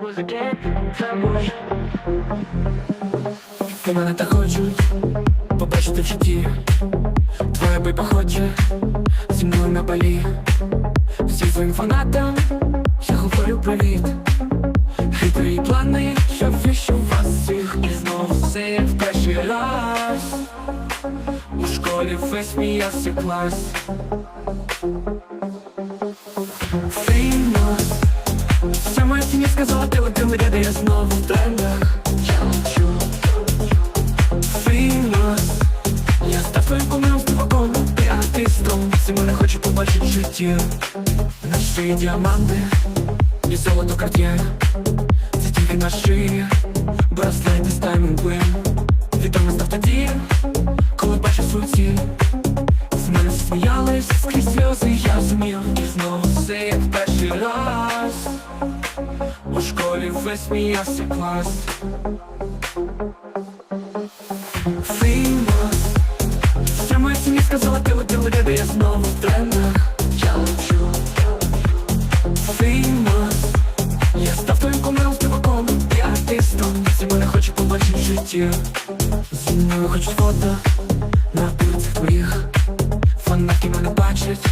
Музики. Ти мене так хочуть побачити в житті. Твоя биба хоче зі мною на балі Всі своїм фанатам я говорю привіт. Хитрі плани, що віщу вас всіх. І знову все в перший раз. У школі весь сміявся клас Феймос Вся моя сказала, ти я знову в трендах. Феймос Я став твоїм кумиром співаком Ти артистом. Всі мене хоче побачити в Наші діаманти. І золото карт'є. Це тільки на шиї Браслети з таймінговим Відомо став тоді Коли бачив свою ціль. З сміялись скрізь сльози, я зумів І все як перший раз. У школі весь сміявся клас. Феймос Вся моя сім'я сказала, ти один легенда, я знову в трендах Я лечу. Феймос Я став твоїм кумиром співаком і артистом. Всі мене хочуть побачити в житті Зі мною хочуть фото на вулицях твоїх. Фанатки мене бачать,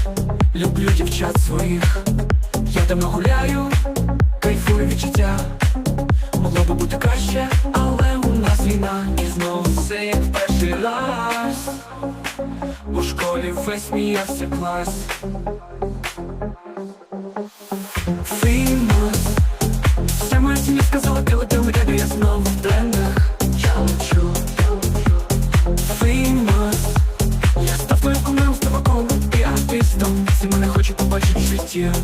люблю дівчат своїх, я давно гуляю, кайфую відчуття. Могло би бути краще, але у нас війна І знову все як перший раз. У школі весь сміявся клас. Фін мене хоче побачити життя.